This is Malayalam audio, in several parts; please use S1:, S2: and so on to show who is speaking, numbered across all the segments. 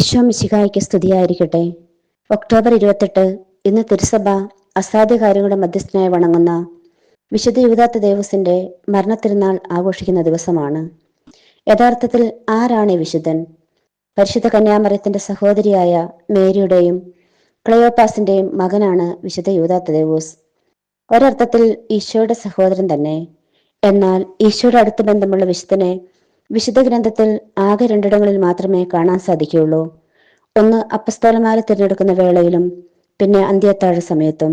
S1: ഈശോ മിശിഹായ്ക്ക് സ്തുതിയായിരിക്കട്ടെ. ഒക്ടോബർ ഇരുപത്തെട്ട് ഇന്ന് തിരുസഭ അസാധ്യകാര്യങ്ങളുടെ മധ്യസ്ഥനായി വണങ്ങുന്ന വിശുദ്ധ യുവതാത്ത ദേവസിന്റെ മരണത്തിരുന്നാൾ ആഘോഷിക്കുന്ന ദിവസമാണ്. യഥാർത്ഥത്തിൽ ആരാണ് ഈ വിശുദ്ധൻ? പരിശുദ്ധ കന്യാമരത്തിന്റെ സഹോദരിയായ മേരിയുടെയും ക്ലയോപാസിന്റെയും മകനാണ് വിശുദ്ധ യുവതാത്ത ദേവോസ്. ഒരർത്ഥത്തിൽ ഈശോയുടെ സഹോദരൻ തന്നെ. എന്നാൽ ഈശോയുടെ അടുത്ത ബന്ധമുള്ള വിശുദ്ധനെ വിശുദ്ധ ഗ്രന്ഥത്തിൽ ആകെ രണ്ടിടങ്ങളിൽ മാത്രമേ കാണാൻ സാധിക്കുകയുള്ളൂ. ഒന്ന് അപ്പസ്തോലന്മാരെ തിരഞ്ഞെടുക്കുന്ന വേളയിലും പിന്നെ അന്ത്യത്താഴ സമയത്തും.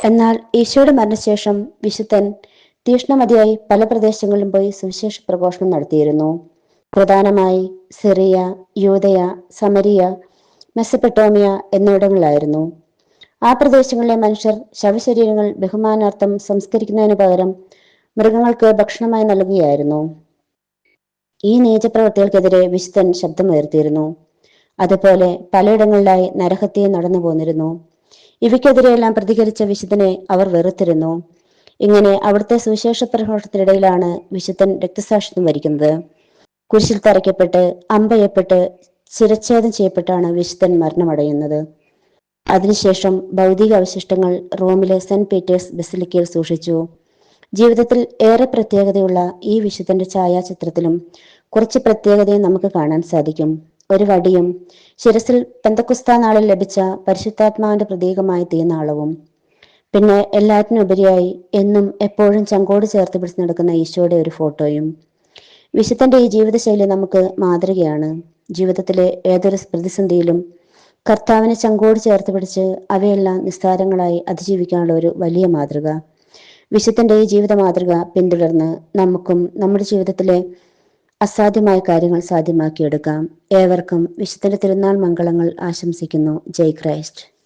S1: എന്നാൽ ഈശോയുടെ മരണശേഷം വിശുദ്ധൻ തീഷ്ണമതിയായി പല പ്രദേശങ്ങളിലും പോയി സുവിശേഷ പ്രഘോഷണം നടത്തിയിരുന്നു. പ്രധാനമായി സിറിയ യൂതയ സമരിയ മെസ്സപ്പെട്ടോമിയ എന്നിവിടങ്ങളിലായിരുന്നു. ആ പ്രദേശങ്ങളിലെ മനുഷ്യർ ശവശരീരങ്ങൾ ബഹുമാനാർത്ഥം സംസ്കരിക്കുന്നതിന് പകരം മൃഗങ്ങൾക്ക് ഭക്ഷണമായി നൽകുകയായിരുന്നു ഈ നീചപ്രവർത്തികൾക്കെതിരെ വിശുദ്ധൻ ശബ്ദമുയർത്തിയിരുന്നു. അതുപോലെ പലയിടങ്ങളിലായി നരഹത്യ നടന്നു പോന്നിരുന്നു. ഇവയ്ക്കെതിരെയെല്ലാം പ്രതികരിച്ച വിശുദ്ധനെ അവർ വെറുത്തിരുന്നു. ഇങ്ങനെ അവിടുത്തെ സുവിശേഷ പ്രഘോഷത്തിനിടയിലാണ് വിശുദ്ധൻ രക്തസാക്ഷിത്വം വരിക്കുന്നത്. കുരിശിൽ തറയ്ക്കപ്പെട്ട് അമ്പയപ്പെട്ട് ചിരച്ഛേദം ചെയ്യപ്പെട്ടാണ് വിശുദ്ധൻ മരണമടയുന്നത്. അതിനുശേഷം ഭൗതിക അവശിഷ്ടങ്ങൾ റോമിലെ സെന്റ് പീറ്റേഴ്സ് ബസിലിക്കയിൽ സൂക്ഷിച്ചു. ജീവിതത്തിൽ ഏറെ പ്രത്യേകതയുള്ള ഈ വിശുദ്ധന്റെ ഛായാചിത്രത്തിലും കുറച്ച് പ്രത്യേകതയും നമുക്ക് കാണാൻ സാധിക്കും. ഒരു വടിയും ശിരസിൽ പെന്തക്കുസ്ത നാളിൽ ലഭിച്ച പരിശുദ്ധാത്മാവിന്റെ പ്രതീകമായ തീനാളവും പിന്നെ എല്ലാറ്റിനുപരിയായി എന്നും എപ്പോഴും ചങ്കോട് ചേർത്ത് പിടിച്ച് നടക്കുന്ന ഈശോയുടെ ഒരു ഫോട്ടോയും. വിശുദ്ധന്റെ ഈ ജീവിതശൈലി നമുക്ക് മാതൃകയാണ്. ജീവിതത്തിലെ ഏതൊരു പ്രതിസന്ധിയിലും കർത്താവിനെ ചങ്കോട് ചേർത്ത് പിടിച്ച് അവയെല്ലാം നിസ്താരങ്ങളായി അതിജീവിക്കാനുള്ള ഒരു വലിയ മാതൃക. വിശുദ്ധന്റെ ഈ ജീവിത മാതൃക പിന്തുടർന്ന് നമുക്കും നമ്മുടെ ജീവിതത്തിലെ അസാധ്യമായ കാര്യങ്ങൾ സാധ്യമാക്കിയെടുക്കാം. ഏവർക്കും വിശുദ്ധന്റെ തിരുനാൾ മംഗളങ്ങൾ ആശംസിക്കുന്നു. ജയ് ക്രൈസ്റ്റ്.